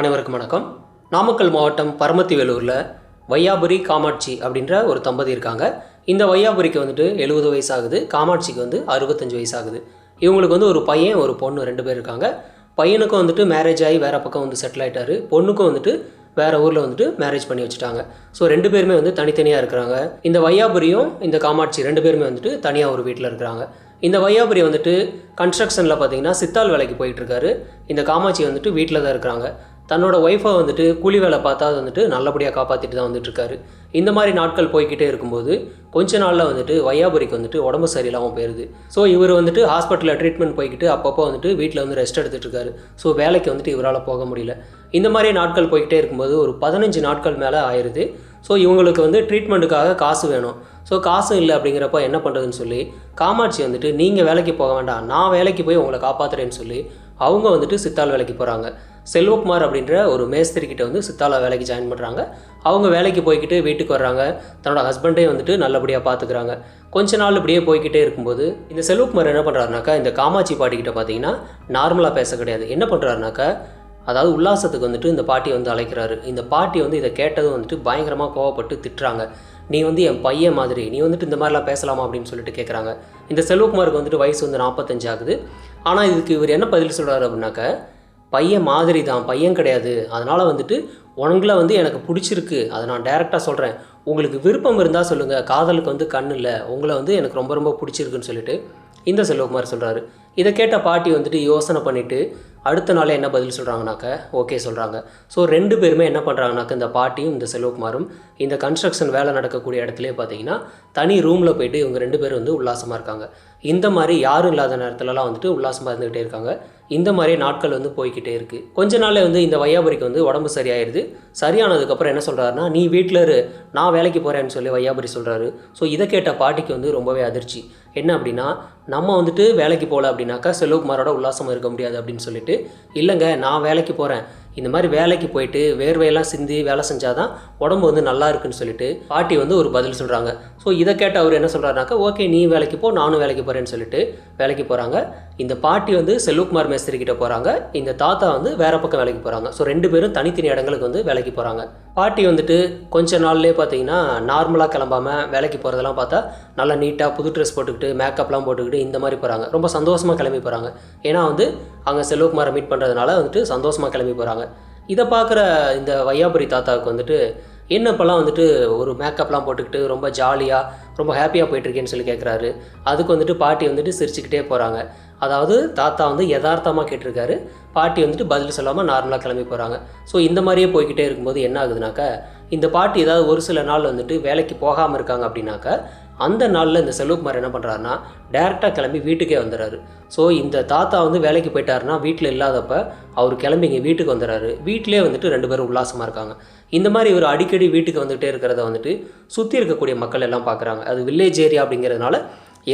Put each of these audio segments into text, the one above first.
அனைவருக்கும் வணக்கம். நாமக்கல் மாவட்டம் பரமத்தி வேலூரில் வையாபுரி காமாட்சி அப்படின்ற ஒரு தம்பதி இருக்காங்க. இந்த வையாபுரிக்கு வந்துட்டு எழுபது வயசாகுது காமாட்சிக்கு வந்து அறுபத்தஞ்சு வயசாகுது. இவங்களுக்கு வந்து ஒரு பையன் ஒரு பொண்ணு ரெண்டு பேர் இருக்காங்க. பையனுக்கும் வந்துட்டு மேரேஜ் ஆகி வேறு பக்கம் வந்து செட்டில் ஆகிட்டாரு பொண்ணுக்கும் வந்துட்டு வேறு ஊரில் வந்துட்டு மேரேஜ் பண்ணி வச்சுட்டாங்க. ஸோ ரெண்டு பேருமே வந்து தனித்தனியாக இருக்கிறாங்க. இந்த வையாபுரியும் இந்த காமாட்சி ரெண்டு பேருமே வந்துட்டு தனியாக ஒரு வீட்டில் இருக்கிறாங்க. இந்த வையாபுரி வந்துட்டு கன்ஸ்ட்ரக்ஷனில் பார்த்தீங்கன்னா சித்தால் வேலைக்கு போயிட்டு இருக்காரு. இந்த காமாட்சி வந்துட்டு வீட்டில் தான் இருக்கிறாங்க. தன்னோட ஒய்ஃபை வந்துட்டு கூலி வேலை பார்த்தா அது வந்துட்டு நல்லபடியாக காப்பாற்றிட்டு தான் வந்துட்டுருக்காரு. இந்த மாதிரி நாட்கள் போய்க்கிட்டே இருக்கும்போது கொஞ்ச நாளில் வந்துட்டு வையாபுரிக்கு வந்துட்டு உடம்பு சரியில்லாமல் போயிடுது ஸோ இவர் வந்துட்டு ஹாஸ்பிட்டலில் ட்ரீட்மெண்ட் போய்கிட்டு அப்பப்போ வந்துட்டு வீட்டில் வந்து ரெஸ்ட் எடுத்துகிட்ருக்காரு ஸோ வேலைக்கு வந்துட்டு இவரால் போக முடியல. இந்த மாதிரி நாட்கள் போய்கிட்டே இருக்கும்போது ஒரு பதினஞ்சு நாட்கள் மேலே ஆயிடுது ஸோ இவங்களுக்கு வந்து ட்ரீட்மெண்ட்டுக்காக காசு வேணும். ஸோ காசு இல்லை அப்படிங்கிறப்ப என்ன பண்ணுறதுன்னு சொல்லி காமாட்சி வந்துட்டு நீங்கள் வேலைக்கு போக வேண்டாம். நான் வேலைக்கு போய் உங்களை காப்பாற்றுறேன்னு சொல்லி அவங்க வந்துட்டு சித்தாள் வேலைக்கு போகிறாங்க செல்வகுமார் அப்படின்ற ஒரு மேஸ்திரி கிட்ட வந்து சித்தாலா வேலைக்கு ஜாயின் பண்ணுறாங்க அவங்க வேலைக்கு போய்கிட்டு வீட்டுக்கு வர்றாங்க. தன்னோட ஹஸ்பண்டையும் வந்துட்டு நல்லபடியாக பார்த்துக்கிறாங்க கொஞ்ச நாள் இப்படியே போய்கிட்டே இருக்கும்போது இந்த செல்வகுமார் என்ன பண்ணுறாருனாக்கா இந்த காமாட்சி பாட்டிக்கிட்ட பார்த்தீங்கன்னா நார்மலாக பேச கிடையாது. என்ன பண்ணுறாருனாக்கா அதாவது உல்லாசத்துக்கு வந்துட்டு இந்த பாட்டியை வந்து அழைக்கிறாரு. இந்த பாட்டி வந்து இதை கேட்டதும் வந்துட்டு பயங்கரமாக கோவப்பட்டு திட்டுறாங்க. நீ வந்து என் பையன் மாதிரி நீ வந்துட்டு இந்த மாதிரிலாம் பேசலாமா அப்படின்னு சொல்லிட்டு கேட்குறாங்க இந்த செல்வகுமாருக்கு வந்துட்டு வயசு வந்து நாற்பத்தஞ்சு ஆகுது. ஆனால் இதுக்கு இவர் என்ன பதில் சொல்கிறாரு அப்படின்னாக்க பையன் மாதிரி தான் பையன் கிடையாது. அதனால் வந்துட்டு உங்களை வந்து எனக்கு பிடிச்சிருக்கு. அதை நான் டைரெக்டாக சொல்கிறேன் உங்களுக்கு விருப்பம் இருந்தால் சொல்லுங்கள் காதலுக்கு வந்து கண் இல்லை. உங்களை வந்து எனக்கு ரொம்ப ரொம்ப பிடிச்சிருக்குன்னு சொல்லிட்டு இந்த செல்வகுமார் சொல்கிறாரு இதை கேட்ட பாட்டி வந்துட்டு யோசனை பண்ணிவிட்டு அடுத்த நாளே என்ன பதில் சொல்கிறாங்கனாக்க ஓகே சொல்கிறாங்க ஸோ ரெண்டு பேருமே என்ன பண்ணுறாங்கனாக்க இந்த பாட்டியும் இந்த செல்வகுமாரும் இந்த கன்ஸ்ட்ரக்ஷன் வேலை நடக்கக்கூடிய இடத்துலேயே பார்த்தீங்கன்னா தனி ரூமில் போயிட்டு இவங்க ரெண்டு பேரும் வந்து உல்லாசமாக இருக்காங்க. இந்த மாதிரி யாரும் இல்லாத நேரத்துலலாம் வந்துட்டு உல்லாசமாக இருந்துக்கிட்டே இருக்காங்க. இந்த மாதிரி நாட்கள் வந்து போய்கிட்டே இருக்குது கொஞ்ச நாளில் வந்து இந்த வையாபுரிக்கு வந்து உடம்பு சரியாயிருது. சரியானதுக்கப்புறம் என்ன சொல்கிறாருன்னா நீ வீட்டில் இரு. நான் வேலைக்கு போகிறேன்னு சொல்லி வையாபுரி சொல்கிறாரு ஸோ இதை கேட்ட பாட்டிக்கு வந்து ரொம்பவே அதிர்ச்சி. என்ன அப்படின்னா நம்ம வந்துட்டு வேலைக்கு போகல அப்படின்னாக்கா செல்வகுமாரோட உல்லாசம் இருக்க முடியாது அப்படின்னு சொல்லிட்டு இல்லைங்க நான் வேலைக்கு போகிறேன் இந்த மாதிரி வேலைக்கு போயிட்டு வேர்வையெல்லாம் சிந்தி வேலை செஞ்சாதான் உடம்பு வந்து நல்லா இருக்குன்னு சொல்லிட்டு பாட்டி வந்து ஒரு பதில் சொல்கிறாங்க ஸோ இதை கேட்டு அவர் என்ன சொல்கிறாருனாக்கா ஓகே நீ வேலைக்கு போ நானும் வேலைக்கு போகிறேன்னு சொல்லிட்டு வேலைக்கு போகிறாங்க இந்த பாட்டி வந்து செல்வகுமார் மேஸ்திரி கிட்ட போகிறாங்க இந்த தாத்தா வந்து வேற பக்கம் வேலைக்கு போகிறாங்க ஸோ ரெண்டு பேரும் தனித்தனி இடங்களுக்கு வந்து வேலைக்கு போகிறாங்க பாட்டி வந்துட்டு கொஞ்ச நாள்லேயே பார்த்தீங்கன்னா நார்மலாக கிளம்பாம வேலைக்கு போகிறதெல்லாம் பார்த்தா நல்லா நீட்டாக புது ட்ரெஸ் போட்டுக்கிட்டு மேக்கப்லாம் போட்டுக்கிட்டு இந்த மாதிரி போகிறாங்க ரொம்ப சந்தோஷமாக கிளம்பி போகிறாங்க ஏன்னா வந்து அங்கே செல்வகுமாரை மீட் பண்ணுறதுனால வந்துட்டு சந்தோஷமாக கிளம்பி போகிறாங்க இதை பார்க்குற இந்த வையாபுரி தாத்தாவுக்கு வந்துட்டு என்னப்பெல்லாம் வந்துட்டு ஒரு மேக்கப்லாம் போட்டுக்கிட்டு ரொம்ப ஜாலியாக ரொம்ப ஹாப்பியாக போயிட்டுருக்கேன்னு சொல்லி கேட்குறாரு அதுக்கு வந்துட்டு பாட்டி வந்துட்டு சிரிச்சுக்கிட்டே போகிறாங்க அதாவது தாத்தா வந்து யதார்த்தமாக கேட்டிருக்காரு. பாட்டி வந்துட்டு பதில் சொல்லாமல் நார்மலாக கிளம்பி போகிறாங்க ஸோ இந்த மாதிரியே போய்கிட்டே இருக்கும்போது என்ன ஆகுதுனாக்கா இந்த பாட்டி ஏதாவது ஒரு சில நாள் வந்துட்டு வேலைக்கு போகாமல் இருக்காங்க அப்படின்னாக்கா அந்த நாளில் இந்த செல்வகுமார் என்ன பண்ணுறாருன்னா டேரெக்டாக கிளம்பி வீட்டுக்கே வந்துடுறாரு ஸோ இந்த தாத்தா வந்து வேலைக்கு போயிட்டாருன்னா வீட்டில் இல்லாதப்ப அவர் கிளம்பி இங்கே வீட்டுக்கு வந்துடுறாரு வீட்டிலே வந்துட்டு ரெண்டு பேரும் உல்லாசமாக இருக்காங்க. இந்த மாதிரி இவர் அடிக்கடி வீட்டுக்கு வந்துகிட்டே இருக்கிறத வந்துட்டு சுற்றி இருக்கக்கூடிய மக்கள் எல்லாம் பார்க்குறாங்க அது வில்லேஜ் ஏரியா அப்படிங்கிறதுனால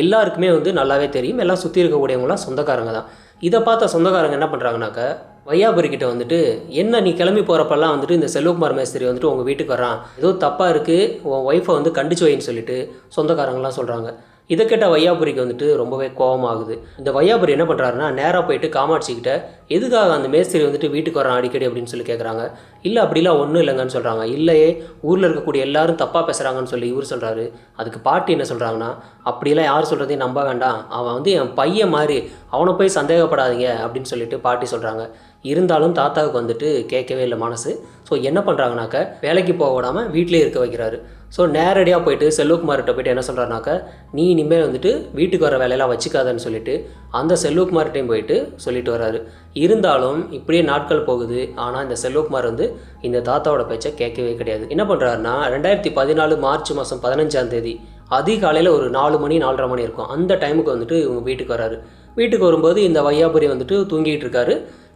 எல்லாருக்குமே வந்து நல்லாவே தெரியும். எல்லாம் சுற்றி இருக்கக்கூடியவங்களாம் சொந்தக்காரங்க தான். இதை பார்த்த சொந்தக்காரங்க என்ன பண்ணுறாங்கனாக்க வையாபுரிக்கிட்ட வந்துட்டு என்ன நீ கிளம்பி போகிறப்பெல்லாம் வந்துட்டு இந்த செல்வகுமார் மேஸ்திரி வந்துட்டு உங்கள் வீட்டுக்கு வரான். ஏதோ தப்பாக இருக்குது உன் ஒய்ஃபை வந்து கண்டிச்சு வைன்னு சொல்லிட்டு சொந்தக்காரங்களாம் சொல்கிறாங்க இதை கேட்ட வையாபுரிக்கு வந்துட்டு ரொம்பவே கோபமாகுது இந்த வையாபுரி என்ன பண்ணுறாருன்னா நேராக போயிட்டு காமாட்சிக்கிட்ட எதுக்காக அந்த மேஸ்திரி வந்துட்டு வீட்டுக்கு வரான் அடிக்கடி? அப்படின்னு சொல்லி கேட்குறாங்க இல்லை அப்படிலாம் ஒன்றும் இல்லைங்கன்னு சொல்கிறாங்க இல்லையே ஊரில் இருக்கக்கூடிய எல்லாரும் தப்பாக பேசுகிறாங்கன்னு சொல்லி இவர் சொல்கிறாரு அதுக்கு பாட்டி என்ன சொல்கிறாங்கன்னா அப்படிலாம் யார் சொல்கிறதையும் நம்ப வேண்டாம். அவன் வந்து என் பையன் மாதிரி அவனை போய் சந்தேகப்படாதீங்க. அப்படின்னு சொல்லிட்டு பாட்டி சொல்கிறாங்க இருந்தாலும் தாத்தாவுக்கு வந்துட்டு கேட்கவே இல்லை மனசு. ஸோ என்ன பண்ணுறாங்கனாக்க வேலைக்கு போக விடாமல் வீட்டிலே இருக்க வைக்கிறாரு. ஸோ நேரடியாக போயிட்டு செல்வகுமார்கிட்ட போயிட்டு என்ன சொல்கிறாருனாக்க நீ இனிமேல் வந்துட்டு வீட்டுக்கு வர வேலையெல்லாம் வச்சுக்காதன்னு சொல்லிட்டு அந்த செல்வகுமார்கிட்டையும் போயிட்டு சொல்லிட்டு வராரு. இருந்தாலும் இப்படியே நாட்கள் போகுது. ஆனால் இந்த செல்வகுமார் வந்து இந்த தாத்தாவோட பேச்சை கேட்கவே கிடையாது. என்ன பண்ணுறாருன்னா ரெண்டாயிரத்தி பதினாலு மார்ச் மாதம் பதினஞ்சாம் தேதி அதிகாலையில் ஒரு நாலு மணி நாலரை மணி இருக்கும். அந்த டைமுக்கு வந்துட்டு இவங்க வீட்டுக்கு வராரு. வீட்டுக்கு வரும்போது இந்த வையாபுரி வந்துட்டு தூங்கிட்டு இருக்காரு.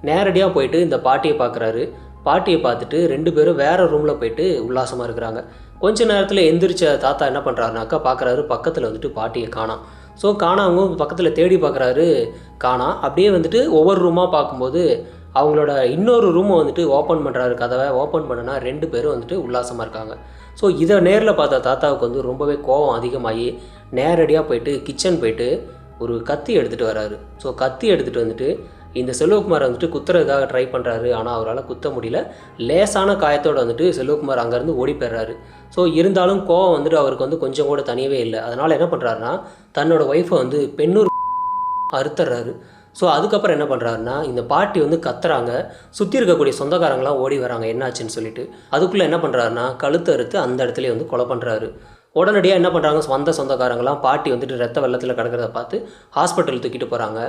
நேரடியாக போயிட்டு இந்த பாட்டியை பார்க்குறாரு பாட்டியை பார்த்துட்டு ரெண்டு பேரும் வேறு ரூமில் போயிட்டு உல்லாசமாக இருக்கிறாங்க. கொஞ்ச நேரத்தில் எந்திரிச்ச தாத்தா என்ன பண்ணுறாருனாக்கா பார்க்குறாரு பக்கத்தில் வந்துட்டு பாட்டியை காணாம் ஸோ காணாமவும் பக்கத்தில் தேடி பார்க்குறாரு காணாம் அப்படியே வந்துட்டு ஒவ்வொரு ரூமாக பார்க்கும்போது அவங்களோட இன்னொரு ரூமை வந்துட்டு ஓப்பன் பண்ணுறாரு கதவை. ஓப்பன் பண்ணுனா ரெண்டு பேரும் வந்துட்டு உல்லாசமாக இருக்காங்க. ஸோ இதை நேரில் பார்த்த தாத்தாவுக்கு வந்து ரொம்பவே கோபம் அதிகமாகி நேரடியாக போயிட்டு கிச்சன் போயிட்டு ஒரு கத்தி எடுத்துகிட்டு வராரு. ஸோ கத்தி எடுத்துகிட்டு வந்துட்டு இந்த செல்வகுமார் வந்துட்டு குத்துறதுக்காக ட்ரை பண்ணுறாரு ஆனால் அவரால் குத்த முடியல. லேசான காயத்தோடு வந்துட்டு செல்வகுமார் அங்கேருந்து ஓடி போயிடுறாரு. ஸோ இருந்தாலும் கோவம் வந்துட்டு அவருக்கு வந்து கொஞ்சம் கூட தனியவே இல்லை. அதனால் என்ன பண்ணுறாருன்னா தன்னோட ஒய்ஃபை வந்து பெண்ணூர் அறுத்துறாரு ஸோ அதுக்கப்புறம் என்ன பண்ணுறாருன்னா இந்த பாட்டி வந்து கத்துறாங்க. சுற்றி இருக்கக்கூடிய சொந்தக்காரங்களாம் ஓடி வராங்க. என்னாச்சுன்னு சொல்லிட்டு. அதுக்குள்ளே என்ன பண்ணுறாருன்னா கழுத்து அறுத்து அந்த இடத்துலயே வந்து கொலை பண்ணுறாரு உடனடியாக என்ன பண்ணுறாங்க வந்த சொந்தக்காரங்களாம் பாட்டி வந்துட்டு ரத்த வெள்ளத்தில் கிடக்கிறத பார்த்து ஹாஸ்பிட்டல் தூக்கிட்டு போகிறாங்க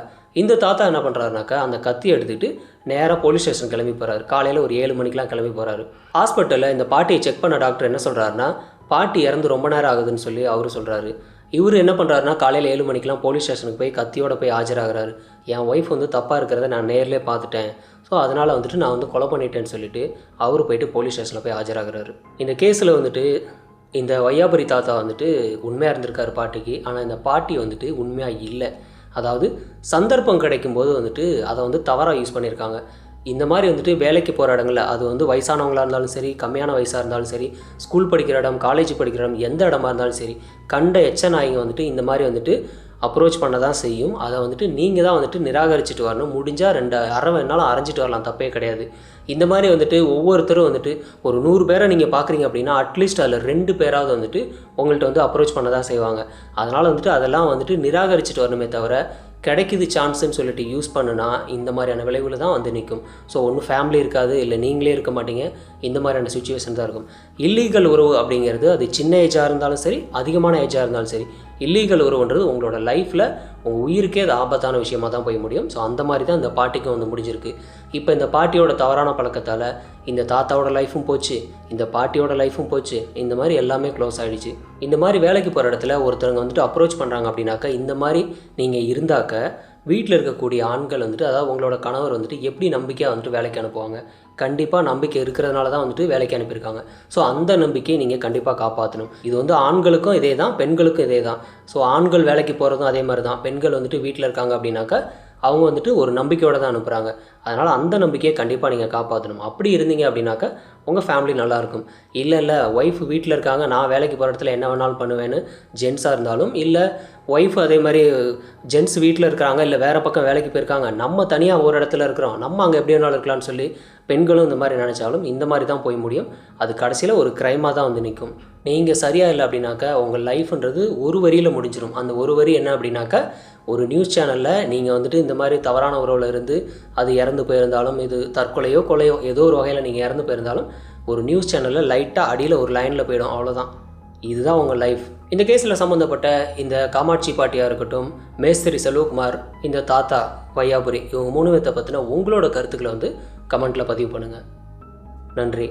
இந்த தாத்தா என்ன பண்ணுறாருனாக்கா அந்த கத்தி எடுத்துகிட்டு நேராக போலீஸ் ஸ்டேஷன் கிளம்பி போகிறாரு காலையில் ஒரு ஏழு மணிக்கெலாம் கிளம்பி போகிறாரு ஹாஸ்பிட்டலில் இந்த பாட்டியை செக் பண்ண டாக்டர் என்ன சொல்கிறாருன்னா பாட்டி இறந்து ரொம்ப நேரம் ஆகுதுன்னு சொல்லி அவர் சொல்கிறாரு இவர் என்ன பண்ணுறாருனா காலையில் ஏழு மணிக்கெலாம் போலீஸ் ஸ்டேஷனுக்கு போய் கத்தியோட போய் ஆஜராகிறாரு. என் ஒய்ஃப் வந்து தப்பாக இருக்கிறத நான் நேரிலே பார்த்துட்டேன். ஸோ அதனால் வந்துட்டு நான் வந்து கொலை பண்ணிட்டேன்னு சொல்லிட்டு அவர் போயிட்டு போலீஸ் ஸ்டேஷனில் போய் ஆஜராகிறாரு. இந்த கேஸில் வந்துட்டு இந்த வையாபுரி தாத்தா வந்துட்டு உண்மையாக இருந்திருக்காரு பாட்டிக்கு ஆனால் இந்த பாட்டி வந்துட்டு உண்மையாக இல்லை. அதாவது சந்தர்ப்பம் கிடைக்கும்போது வந்துட்டு அதை வந்து தவறாக யூஸ் பண்ணியிருக்காங்க இந்த மாதிரி வந்துட்டு வேலைக்கு போகிற இடங்கள்ல அது வந்து வயசானவங்களாக இருந்தாலும் சரி கம்மியான வயசாக இருந்தாலும் சரி ஸ்கூல் படிக்கிற இடம் காலேஜ் படிக்கிற இடம் எந்த இடமா இருந்தாலும் சரி கண்ட எச்ச நாய்ங்க வந்துட்டு இந்த மாதிரி வந்துட்டு அப்ரோச் பண்ண தான் செய்யும். அதை வந்துட்டு நீங்கள் தான் வந்துட்டு நிராகரிச்சுட்டு வரணும். முடிஞ்சால் ரெண்டு அரை வேணாலும் அரைஞ்சிட்டு வரலாம். தப்பே கிடையாது. இந்த மாதிரி வந்துட்டு ஒவ்வொருத்தரும் வந்துட்டு ஒரு நூறு பேரை நீங்கள் பார்க்குறீங்க அப்படின்னா அட்லீஸ்ட் அதில் ரெண்டு பேராவது வந்துட்டு உங்கள்கிட்ட வந்து அப்ரோச் பண்ண தான் செய்வாங்க. அதனால் வந்துட்டு அதெல்லாம் வந்துட்டு நிராகரிச்சுட்டு வரணுமே தவிர கிடைக்குது சான்ஸுன்னு சொல்லிட்டு யூஸ் பண்ணுனா இந்த மாதிரியான விளைவில் தான் வந்து நிற்கும். ஸோ ஒன்றும் ஃபேமிலி இருக்காது இல்லை நீங்களே இருக்க மாட்டீங்க இந்த மாதிரியான சுச்சுவேஷன் தான் இருக்கும். இல்லீகல் உறவு அப்படிங்கிறது அது சின்ன ஏஜாக இருந்தாலும் சரி அதிகமான ஏஜாக இருந்தாலும் சரி இல்லீகல் உறவுன்றது உங்களோட லைஃப்பில் உங்கள் உயிருக்கே அது ஆபத்தான விஷயமா தான் போய் முடியும். ஸோ அந்த மாதிரி தான் இந்த பாட்டிக்கும் வந்து முடிஞ்சிருக்கு. இப்போ இந்த பாட்டியோட தவறான பழக்கத்தால் இந்த தாத்தாவோட லைஃப்பும் போச்சு இந்த பாட்டியோட லைஃப்பும் போச்சு இந்த மாதிரி எல்லாமே க்ளோஸ் ஆகிடுச்சு இந்த மாதிரி வேலைக்கு போகிற இடத்துல ஒருத்தவங்க வந்துட்டு அப்ரோச் பண்ணுறாங்க அப்படின்னாக்கா இந்த மாதிரி நீங்கள் இருந்தாக்க வீட்டில் இருக்கக்கூடிய ஆண்கள் வந்துட்டு அதாவது உங்களோட கணவர் வந்துட்டு எப்படி நம்பிக்கையாக வந்துட்டு வேலைக்கு அனுப்புவாங்க? கண்டிப்பாக நம்பிக்கை இருக்கிறதுனால தான் வந்துட்டு வேலைக்கு அனுப்பியிருக்காங்க. ஸோ அந்த நம்பிக்கையை நீங்கள் கண்டிப்பாக காப்பாற்றணும் இது வந்து ஆண்களுக்கும் இதே தான் பெண்களுக்கும் இதே தான். ஸோ ஆண்கள் வேலைக்கு போகிறதும் அதே மாதிரி தான். பெண்கள் வந்துட்டு வீட்டில் இருக்காங்க அப்படின்னாக்கா அவங்க வந்துட்டு ஒரு நம்பிக்கையோடு தான் அனுப்புகிறாங்க அதனால் அந்த நம்பிக்கையை கண்டிப்பாக நீங்கள் காப்பாற்றணும் அப்படி இருந்தீங்க அப்படின்னாக்கா உங்கள் ஃபேமிலி நல்லாயிருக்கும் இல்லை இல்லை ஒய்ஃப் வீட்டில் இருக்காங்க. நான் வேலைக்கு போகிற இடத்துல என்ன வேணாலும் பண்ணுவேன்னு ஜென்ஸாக இருந்தாலும் இல்லை ஒய்ஃப் அதே மாதிரி ஜென்ஸ் வீட்டில் இருக்கிறாங்க இல்லை வேறு பக்கம் வேலைக்கு போயிருக்காங்க. நம்ம தனியாக ஒரு இடத்துல இருக்கிறோம். நம்ம அங்கே எப்படி வேணாலும் இருக்கலாம்னு சொல்லி பெண்களும் இந்த மாதிரி நினச்சாலும் இந்த மாதிரி தான் போய் முடியும். அது கடைசியில் ஒரு க்ரைமாக தான் வந்து நிற்கும் நீங்கள் சரியாக இல்லை அப்படின்னாக்கா உங்கள் லைஃப்ன்றது ஒரு வரியில் முடிஞ்சிடும் அந்த ஒரு வரி என்ன அப்படின்னாக்கா ஒரு நியூஸ் சேனலில் நீங்கள் வந்துட்டு இந்த மாதிரி தவறான உறவில் இருந்து அது இறந்து போயிருந்தாலும் இது தற்கொலையோ கொலையோ ஏதோ ஒரு வகையில் நீங்கள் இறந்து போயிருந்தாலும் ஒரு நியூஸ் சேனலில் லைட்டாக அடியில் ஒரு லைனில் போயிடும். அவ்வளோதான் இதுதான் உங்கள் லைஃப் இந்த கேஸில் சம்மந்தப்பட்ட இந்த காமாட்சி பாட்டியாக இருக்கட்டும் மேஸ்திரி செல்வகுமார் இந்த தாத்தா வையாபுரி இவங்க மூணு பேர்த்த பற்றின உங்களோட கருத்துக்களை வந்து கமெண்ட்டில் பதிவு பண்ணுங்கள் நன்றி.